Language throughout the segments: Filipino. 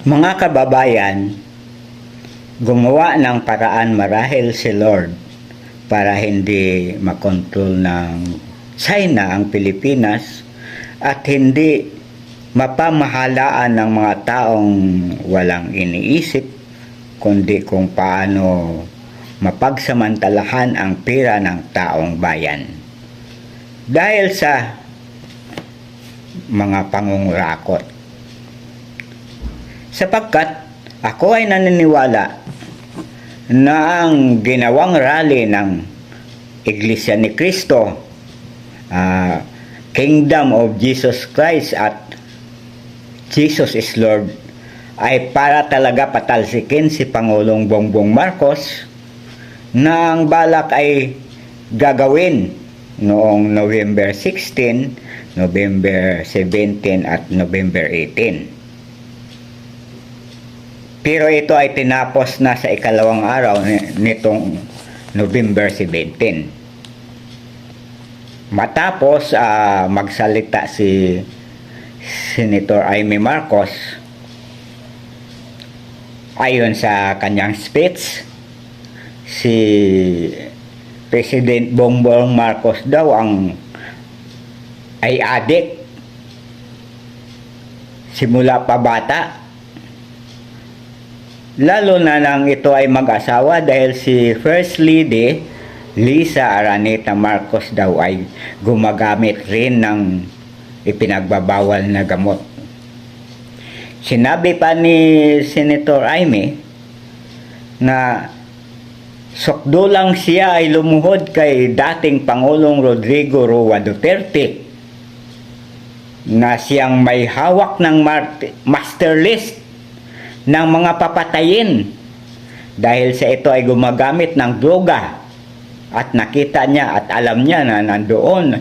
Mga kababayan, gumawa ng paraan marahil si Lord para hindi makontrol ng China ang Pilipinas at hindi mapamahalaan ng mga taong walang iniisip kundi kung paano mapagsamantalahan ang pera ng taong bayan. Dahil sa mga pangungurakot. Sapagkat ako ay naniniwala na ang ginawang rally ng Iglesia ni Cristo, ah, Kingdom of Jesus Christ at Jesus is Lord ay para talaga patalsikin si Pangulong Bongbong Marcos na ang balak ay gagawin noong November 16, November 17 at November 18. Pero ito ay tinapos na sa ikalawang araw ni- nitong November 17. Matapos ah, magsalita si Senator Amy Marcos ayon sa kanyang speech si President Bongbong Marcos daw ang ay adik simula pa bata lalo na nang ito ay mag-asawa dahil si First Lady Lisa Araneta Marcos daw ay gumagamit rin ng ipinagbabawal na gamot. Sinabi pa ni Senator Aimee na sokdo lang siya ay lumuhod kay dating Pangulong Rodrigo Roa Duterte na siyang may hawak ng master list ng mga papatayin dahil sa ito ay gumagamit ng droga at nakita niya at alam niya na nandoon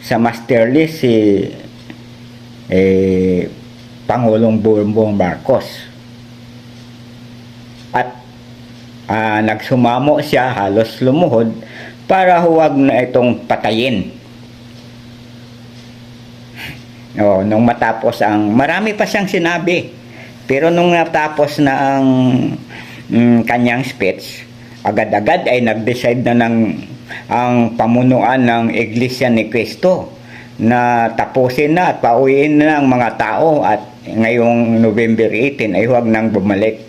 sa master list si eh, Pangulong Bongbong Marcos. At ah, nagsumamo siya, halos lumuhod, para huwag na itong patayin. Oh, nung matapos ang, marami pa siyang sinabi. Pero nung natapos na ang mm, kanyang speech, agad-agad ay nag-decide na ng ang pamunuan ng Iglesia ni Cristo na tapusin na at pauwiin na ang mga tao at ngayong November 18 ay huwag nang bumalik.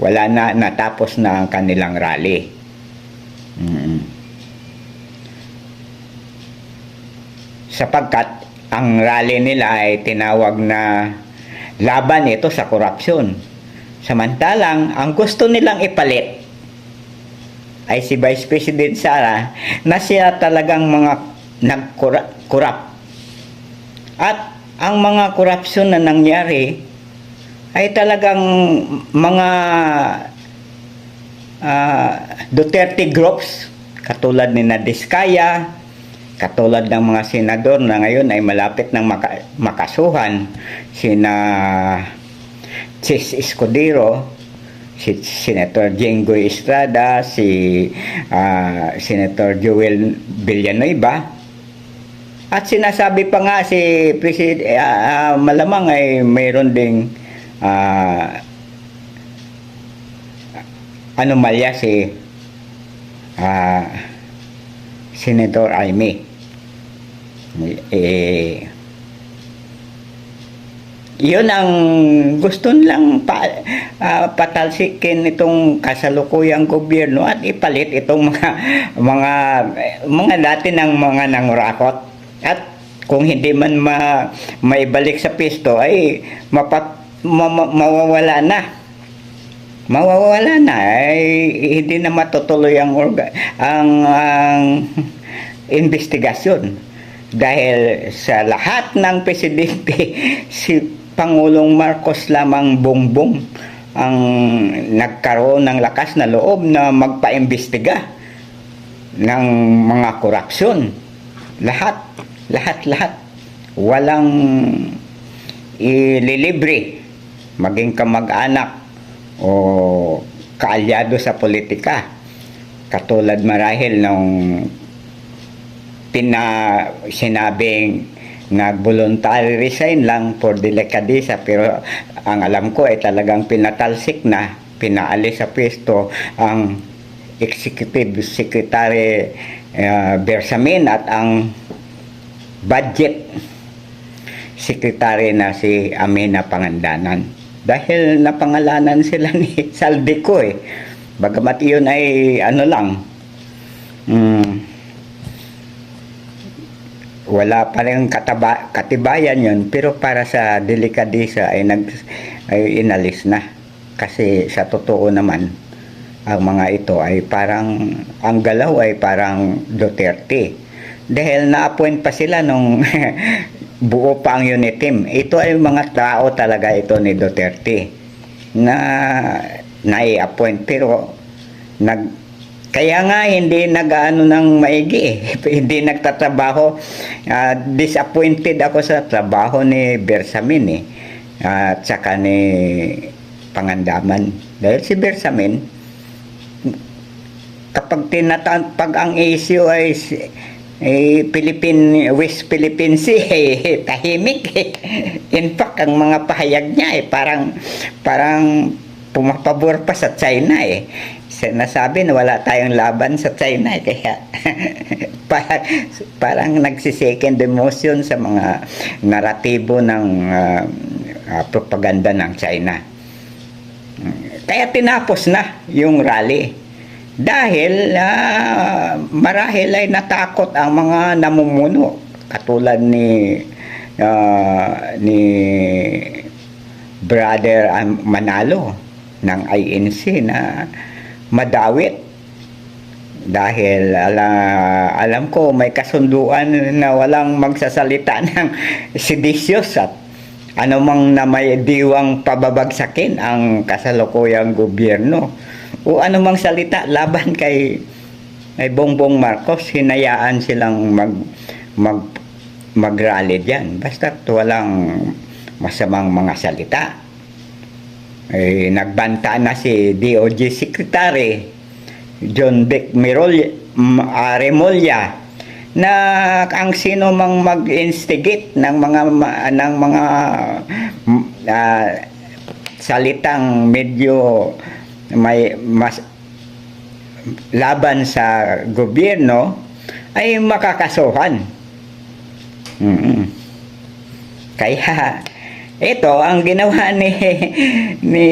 Wala na, natapos na ang kanilang rally. Mm. Sapagkat ang rally nila ay tinawag na laban ito sa korupsyon. Samantalang, ang gusto nilang ipalit ay si Vice President Sara na siya talagang mga nagkurap. At ang mga korupsyon na nangyari ay talagang mga ah, Duterte groups katulad ni Nadiskaya, katulad ng mga senador na ngayon ay malapit ng maka- makasuhan sina Chis Escudero, si Senator Jenggoy Estrada, si ah, Senator Joel Villanueva, at sinasabi pa nga si President ah, ah, malamang ay mayroon ding ah, anomalya si ah, Senator Aimee. Eh, yun ang gusto nilang pa, ah, patalsikin itong kasalukuyang gobyerno at ipalit itong mga mga mga dati ng mga nangurakot. At kung hindi man ma, maibalik sa pisto ay mapa, ma, ma- mawawala na. Mawawala na ay hindi na matutuloy ang orga, ang, ang investigasyon dahil sa lahat ng presidente si Pangulong Marcos lamang bongbong ang nagkaroon ng lakas na loob na magpaimbestiga ng mga korupsyon. Lahat lahat lahat. Walang ililibre maging kamag-anak o kaalyado sa politika. Katulad marahil nung pina sinabing nag-voluntary resign lang for delikadesa pero ang alam ko ay talagang pinatalsik na pinaalis sa pwesto ang executive secretary uh, Bersamin at ang budget secretary na si Amina Pangandanan. Dahil napangalanan sila ni Saldico eh. Bagamat yun ay ano lang mm, wala pa rin kataba, katibayan yun pero para sa delikadesa ay nag ay inalis na. Kasi sa totoo naman ang mga ito ay parang ang galaw ay parang Duterte. Dahil na-appoint pa sila nung buo pa ang unit team ito ay mga tao talaga ito ni Duterte na nai-appoint pero nag kaya nga hindi nag-ano ng maigi eh. hindi nagtatrabaho Ah, disappointed ako sa trabaho ni Bersamin eh at saka ni Pangandaman dahil si Bersamin kapag tinatan pag ang issue ay eh, Philippine West Philippine Sea eh, tahimik eh. in fact ang mga pahayag niya eh parang parang pumapabor pa sa China eh sinasabi na wala tayong laban sa China eh. kaya parang, parang nagsisecond emotion sa mga naratibo ng ah, ah, propaganda ng China. Kaya tinapos na yung rally. Dahil ah, marahil ay natakot ang mga namumuno. Katulad ni ah, ni brother Manalo ng INC na madawit. Dahil ala, alam ko may kasunduan na walang magsasalita ng seditious at anumang na may diwang pababagsakin ang kasalukuyang gobyerno. O anumang salita laban kay kay Bongbong Marcos hinayaan silang mag mag magrally diyan basta walang masamang mga salita eh, nagbanta na si DOJ Secretary John Beck Mirol Aremolla na ang sino mang mag-instigate ng mga ng mga ah, salitang medyo may mas laban sa gobyerno ay makakasuhan. Mm. Kaya ito ang ginawa ni ni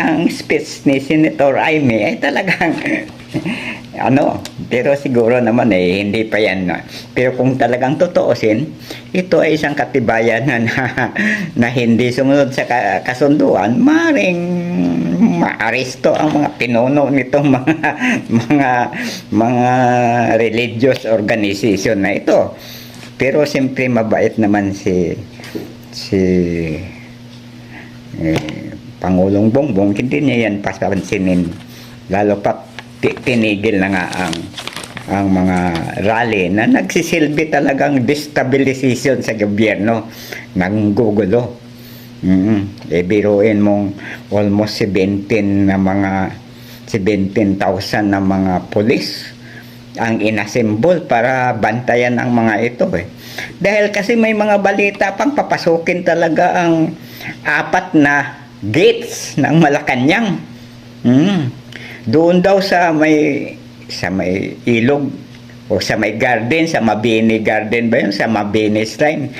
ang speech ni Senator Aimee ay talagang ano pero siguro naman eh hindi pa yan no? pero kung talagang totoosin ito ay isang katibayan na, na, na hindi sumunod sa ka- kasunduan maring maaresto ang mga pinuno nitong mga mga mga religious organization na ito pero siyempre mabait naman si si eh, Pangulong Bongbong hindi niya yan pasansinin lalo pa ti- tinigil na nga ang ang mga rally na nagsisilbi talagang destabilization sa gobyerno ng gugulo. Mm E biruin mong almost 17 na mga 17,000 na mga pulis ang inassemble para bantayan ang mga ito eh. Dahil kasi may mga balita pang papasukin talaga ang apat na gates ng Malacanang. Mm. Doon daw sa may sa may ilog o sa may garden, sa Mabini Garden ba yun? Sa Mabini Shrine.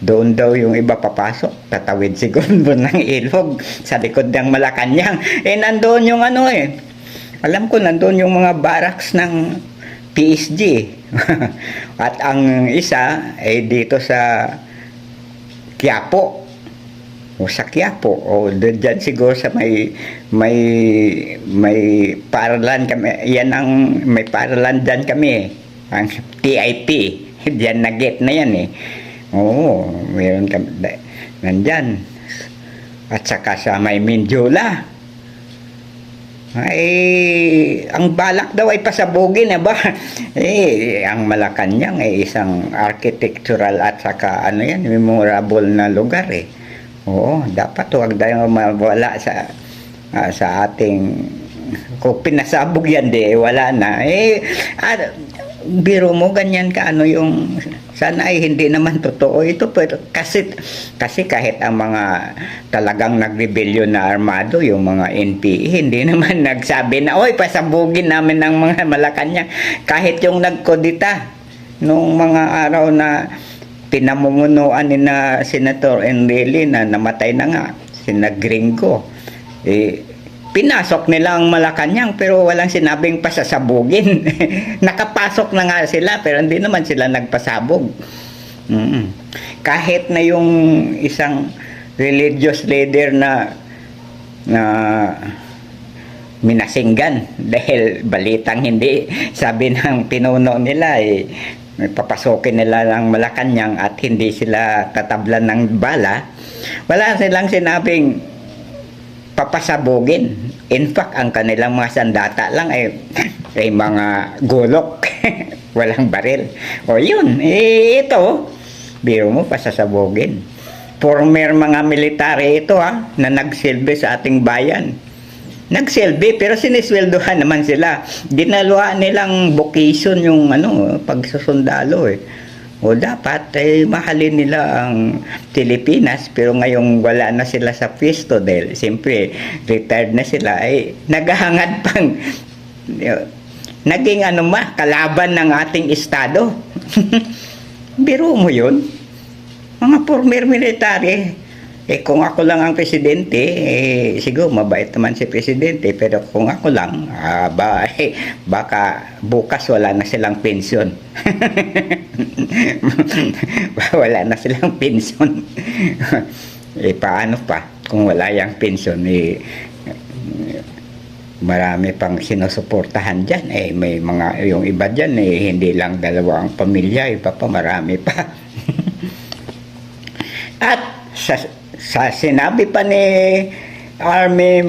Doon daw yung iba papasok. Tatawid siguro ng ilog sa likod ng Malacanang. Eh, nandoon yung ano eh. Alam ko, nandoon yung mga barracks ng PSG. At ang isa ay dito sa Quiapo. O sa Quiapo. O doon dyan siguro sa may may may paralan kami. Yan ang may paralan dyan kami. Ang TIP diyan na gate na yan eh. Oo meron kami nandyan. At saka sa may Mindula ay ang balak daw ay pasabugin na ba? Eh ang Malacanang ay isang architectural at saka ano yan memorable na lugar eh. Oo dapat huwag tayo mawala sa ah, sa ating kung pinasabog yan di wala na. Eh ah, biro mo ganyan ka ano yung sana ay hindi naman totoo ito pero kasi kasi kahit ang mga talagang nagrebellion na armado yung mga NPA hindi naman nagsabi na oy pasabugin namin ng mga Malacanang. Kahit yung nagkodita nung mga araw na pinamumunuan ni na Senator Enrile na namatay na nga sina Gringo eh pinasok nila ang Malacanang pero walang sinabing pasasabugin. Nakapasok na nga sila pero hindi naman sila nagpasabog. Mm. Kahit na yung isang religious leader na na minasinggan dahil balitang hindi sabi ng pinuno nila eh papasokin nila ng Malacanang at hindi sila tatablan ng bala wala silang sinabing papasabugin. In fact, ang kanilang mga sandata lang ay, ay mga gulok. Walang baril. O yun, eh, ito, biro mo pasasabugin. Former mga military ito ha, na nagsilbi sa ating bayan. Nagsilbi pero sinisweldohan naman sila. Dinaluha nilang vocation yung ano, pagsusundalo eh. O dapat eh, mahalin nila ang Pilipinas pero ngayong wala na sila sa pwesto dahil siyempre retired na sila ay naghahangad pang naging ano ma kalaban ng ating estado. Biro mo yun? Mga former military. Eh kung ako lang ang presidente, eh siguro mabait naman si presidente, pero kung ako lang, ah, ba, eh, baka bukas wala na silang pensyon. wala na silang pensyon. eh paano pa kung wala yung pensyon eh marami pang sinusuportahan dyan eh may mga yung iba dyan eh hindi lang dalawa ang pamilya iba pa marami pa at sa, sa sinabi pa ni Army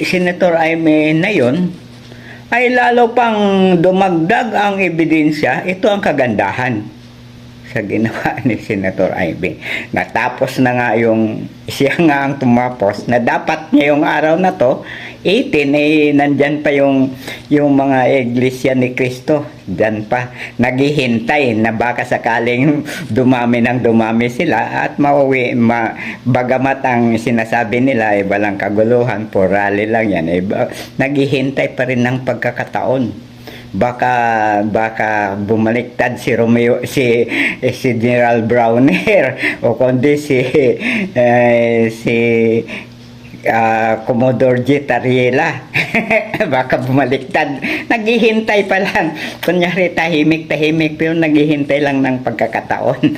Senator Aime na yun, ay lalo pang dumagdag ang ebidensya, ito ang kagandahan sa ginawa ni Senator Aime. Natapos na nga yung, siya nga ang tumapos, na dapat ngayong araw na to, 18, eh, nandyan pa yung, yung mga iglesia ni Cristo, dyan pa, naghihintay na baka sakaling dumami ng dumami sila at mauwi, ma, bagamat ang sinasabi nila ay walang kaguluhan, for rally lang yan, eh, ba- naghihintay pa rin ng pagkakataon baka baka bumaliktad si Romeo si si General Browner o kundi si eh, si ah, Commodore J. Tariela baka bumaliktad. Naghihintay pa lang. Kunyari tahimik tahimik pero naghihintay lang ng pagkakataon.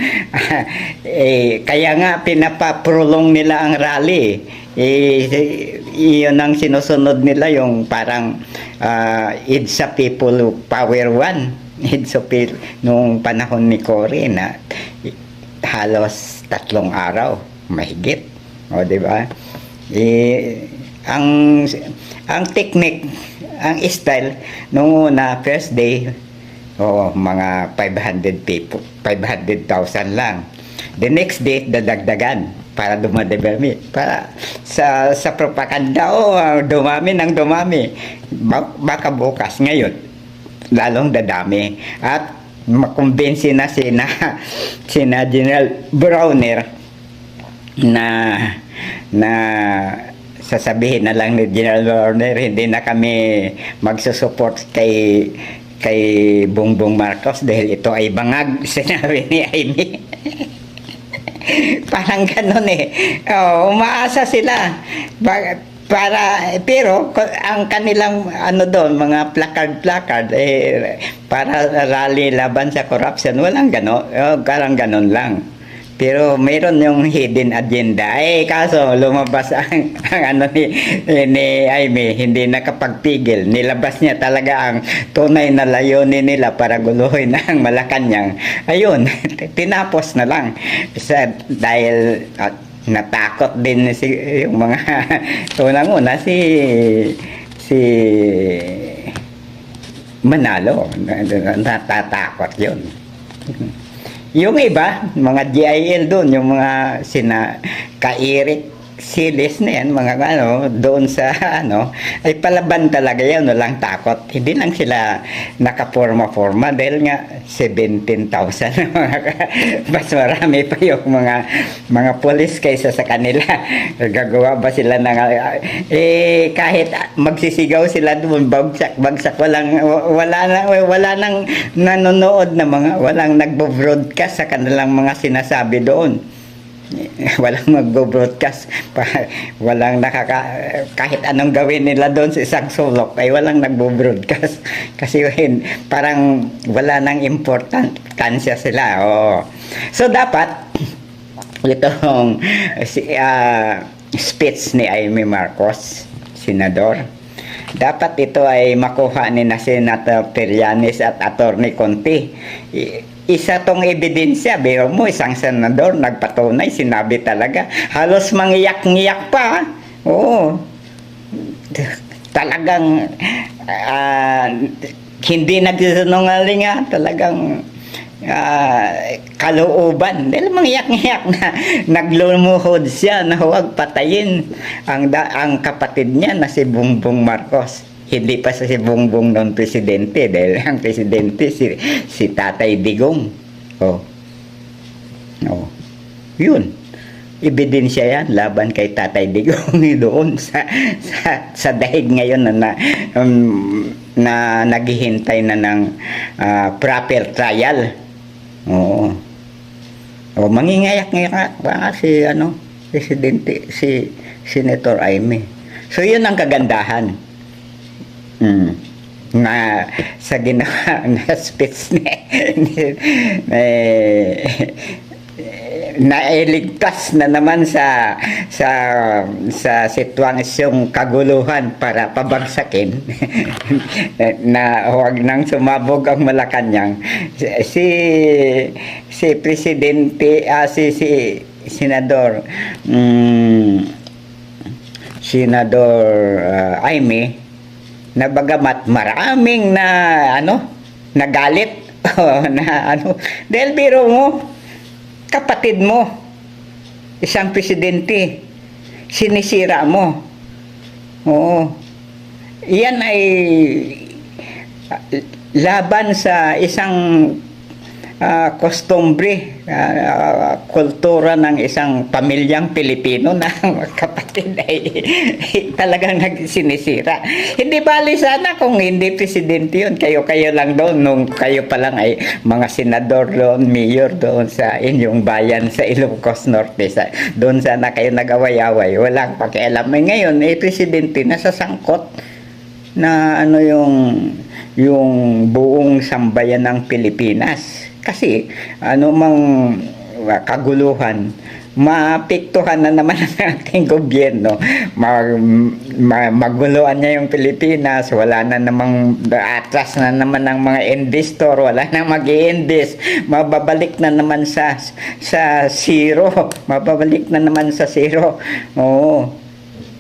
Eh, kaya nga pinapaprolong nila ang rally eh, iyon ang sinusunod nila yung parang uh, EDSA People Power One. EDSA People nung panahon ni Cory na halos tatlong araw mahigit. O di ba? Eh, ang ang technique ang style nung una first day o mga 500 people 500,000 lang. The next day dadagdagan para dumadami. Para sa sa propaganda o dumami ng dumami. Ba- baka bukas ngayon lalong dadami. At makumbinsi na sina sina General Browner na na sasabihin na lang ni General Browner hindi na kami magsusupport kay kay Bongbong Marcos dahil ito ay bangag sinabi ni Amy Parang ganun eh. Oh, umaasa sila. Ba- para pero ang kanilang ano doon mga placard placard eh para rally laban sa corruption walang gano oh, parang ganon lang pero meron yung hidden agenda. Eh kaso lumabas ang, ang ano ni ni Aimee hindi nakapagpigil. Nilabas niya talaga ang tunay na layunin nila para guluhin ang Malacanang. Ayun tinapos na lang. Sa dahil at natakot din si yung mga unang-una si si Manalo. Natatakot yun yung iba mga GIL doon yung mga sina Kairik silis na yan, mga ano, doon sa ano, ay palaban talaga yan, walang takot. Hindi lang sila nakaporma-forma dahil nga 17,000 mga ka- mas marami pa yung mga mga polis kaysa sa kanila. Gagawa ba sila ng eh kahit magsisigaw sila doon bagsak bagsak walang wala na wala nang nanonood na mga walang nagbo-broadcast sa kanilang mga sinasabi doon walang magbo-broadcast walang nakaka kahit anong gawin nila doon sa isang sulok ay walang nagbo-broadcast kasi yun, parang wala nang importansya sila oh. so dapat itong si, ah, speech ni Amy Marcos senador dapat ito ay makuha ni na Senator Trillanes at Attorney Conti. Isa tong ebidensya, biro mo, isang senador nagpatunay, sinabi talaga. Halos mangiyak-ngiyak pa. Oo. Talagang ah, hindi nagsisinungaling nga. Talagang ah, kalooban. Dahil mangiyak-ngiyak na naglumuhod siya na huwag patayin ang, ang kapatid niya na si Bongbong Marcos. Hindi pa sa si Bongbong noon presidente dahil ang presidente si, si Tatay Digong. Oh. Oh. Yun. Ebidensya yan laban kay Tatay Digong doon sa sa, sa dahig ngayon na na, um, na naghihintay na ng ah, proper trial. Oo. O mangingayak-ngayak pa si ano, presidente si Senator Aimee. So yun ang kagandahan. Mm. Na sa ginawa na speech ni, ni eh, nailigtas na naman sa sa sa sitwasyong kaguluhan para pabagsakin na huwag nang sumabog ang Malacanang si si presidente ah, si si senador mm, senador ah, Aimee na bagamat maraming na ano nagalit na ano dahil biro mo kapatid mo, isang presidente, sinisira mo. Oo. Yan ay laban sa isang ah, kostumbre, ah, kultura ng isang pamilyang Pilipino na kapatid ay, talagang nagsinisira. Hindi bali sana kung hindi presidente yun. Kayo-kayo lang doon nung kayo pa lang ay mga senador doon, mayor doon sa inyong bayan sa Ilocos Norte. Sa, doon sana kayo nag-away-away. Walang pakialam. Eh, ngayon, eh, presidente nasa sangkot na ano yung yung buong sambayan ng Pilipinas. Kasi ano mang uh, kaguluhan, maapektuhan na naman ang ating gobyerno. Mag, ma, maguluhan niya yung Pilipinas, wala na namang atras na naman ng mga investor, wala na mag invest mababalik na naman sa sa zero, mababalik na naman sa zero. Oo.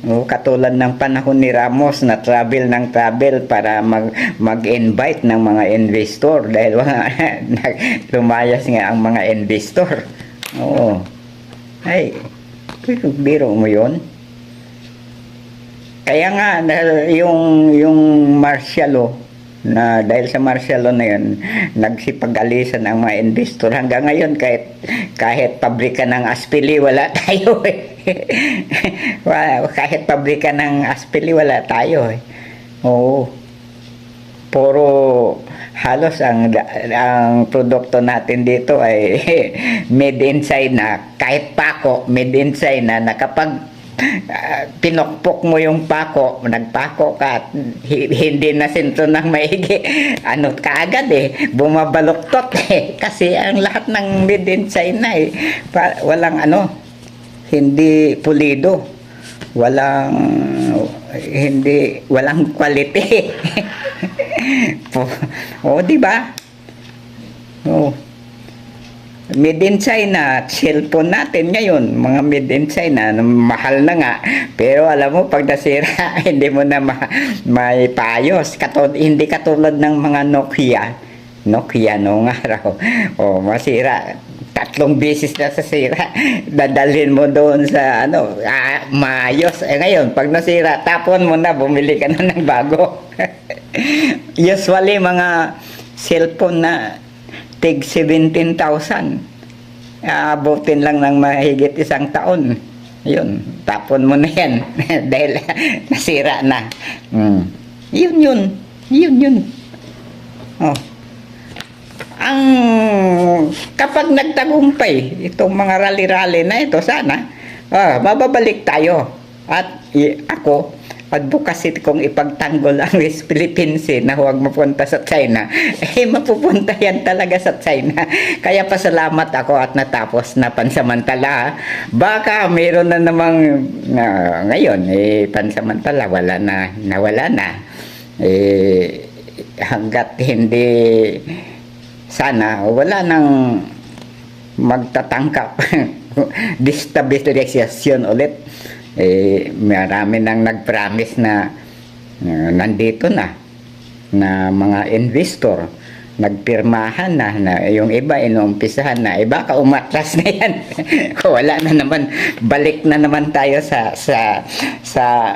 Oh, katulad ng panahon ni Ramos na travel ng travel para mag mag-invite ng mga investor dahil nag- lumayas nga ang mga investor. Oo. Ay, pero biro mo 'yon. Kaya nga yung yung martial law na dahil sa martial law na yun, nagsipag-alisan ang mga investor. Hanggang ngayon, kahit, kahit pabrika ng aspili, wala tayo eh. Wa- kahit pabrika ng aspili, wala tayo eh. Oo. Puro halos ang ang produkto natin dito ay made in China. Kahit pako, made in China na kapag ah, pinokpok mo yung pako, nagpako ka, at hi- hindi na sinto ng maigi, ano kaagad eh, bumabaluktot eh. Kasi ang lahat ng made in China eh, pa, walang ano, hindi pulido, walang, hindi, walang quality. o, di ba? Oh. Made in China, cellphone natin ngayon, mga made in China, na mahal na nga. Pero alam mo, pag nasira, hindi mo na ma may paayos. Katulad, hindi katulad ng mga Nokia. Nokia noong araw. O, masira. Tatlong beses na sasira. Dadalhin mo doon sa ano, ah, maayos. Eh ngayon, pag nasira, tapon mo na, bumili ka na ng bago. Usually, mga cellphone na tig 17,000. Aabutin lang ng mahigit isang taon. Yun, tapon mo na yan. Dahil nasira na. Mm. Yun yun. Yun yun. Oh. Ang kapag nagtagumpay itong mga rally-rally na ito sana ah, mababalik tayo. At i- ako advocacy kong ipagtanggol ang West Philippine Sea na huwag mapunta sa China. Eh mapupunta yan talaga sa China. Kaya pasalamat ako at natapos na pansamantala baka mayroon na namang ah, ngayon eh pansamantala wala na nawala na. Eh hanggat hindi sana wala nang magtatangkap. Destabilization ulit. Eh marami nang nag-promise na uh, nandito na na mga investor. Nagpirmahan na, na yung iba inuumpisahan na. Eh baka umatras na yan. Wala na naman balik na naman tayo sa sa sa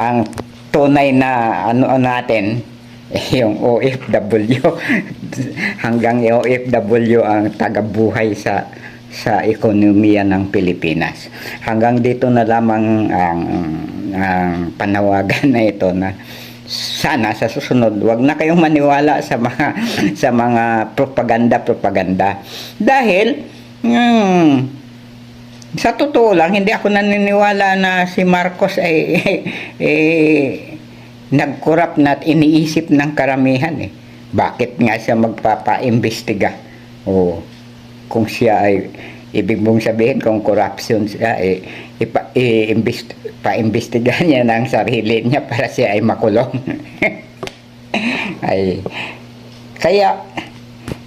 ang tunay na ano natin. eh, yung OFW hanggang OFW ang tagabuhay sa sa ekonomiya ng Pilipinas. Hanggang dito na lamang ang, ang panawagan na ito na sana sa susunod wag na kayong maniwala sa mga sa mga propaganda propaganda dahil mm, sa totoo lang, hindi ako naniniwala na si Marcos ay eh, eh, nagkurap na at iniisip ng karamihan eh. Bakit nga siya magpapa-imbestiga? O kung siya ay ibig mong sabihin kung corruption siya eh ipa, i-imbest, pa-imbestiga niya ng sarili niya para siya ay makulong. ay kaya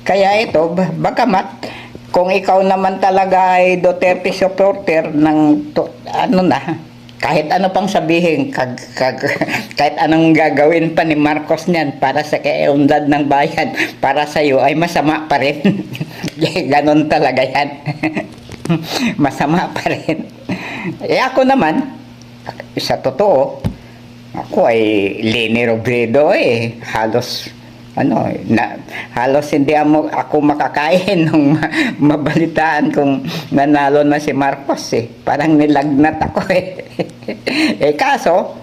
kaya ito ba- bagamat kung ikaw naman talaga ay Duterte supporter ng to, ano na kahit ano pang sabihin kag, kag, kahit anong gagawin pa ni Marcos niyan para sa kaunlad ng bayan para sa iyo ay masama pa rin. Ganon talaga yan. Masama pa rin. Eh ako naman sa totoo ako ay Leni Robredo eh. Halos ano na halos hindi amo ako makakain nung ma- mabalitaan kung nanalo na si Marcos eh parang nilagnat ako eh eh kaso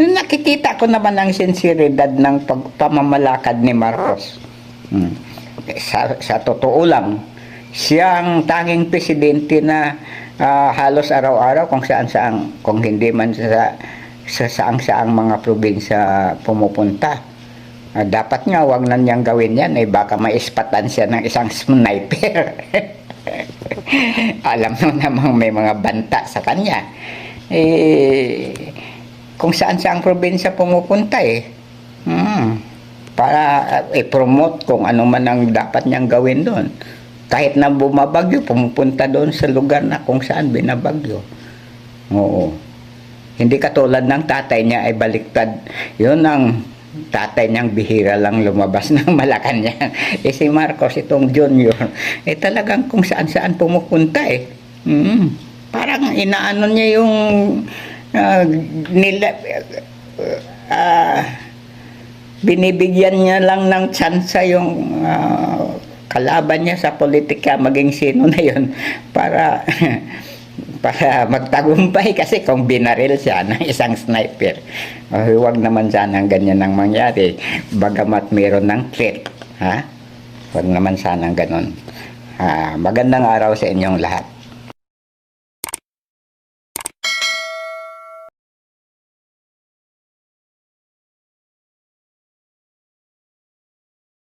nakikita ko naman ang sinseridad ng pag, pamamalakad ni Marcos Hmm. Eh, sa, sa totoo lang siya ang tanging presidente na ah, halos araw-araw kung saan saan kung hindi man sa sa saang saang mga probinsya pumupunta Ah, dapat nga wag na niyang gawin yan eh. Baka maispatan siya ng isang sniper. Alam mo namang may mga banta sa kanya. Eh kung saan saang probinsya pumupunta eh. Hmm, para ah, i-promote kung ano man ang dapat niyang gawin doon. Kahit na bumabagyo pumupunta doon sa lugar na kung saan binabagyo. Oo. Hindi katulad ng tatay niya ay baliktad. Yun ang tatay niyang bihira lang lumabas ng Malacanang. Eh si Marcos, itong junior, eh talagang kung saan-saan pumupunta eh. Mm, parang inaano niya yung ah, nila, ah, binibigyan niya lang ng tsansa yung ah, kalaban niya sa politika maging sino na yun para para magtagumpay kasi kung binaril siya ng isang sniper. Uh, huwag naman sana ang ganyan ang mangyari. Bagamat meron ng threat ha? Huwag naman sana ang ganon Ah, magandang araw sa inyong lahat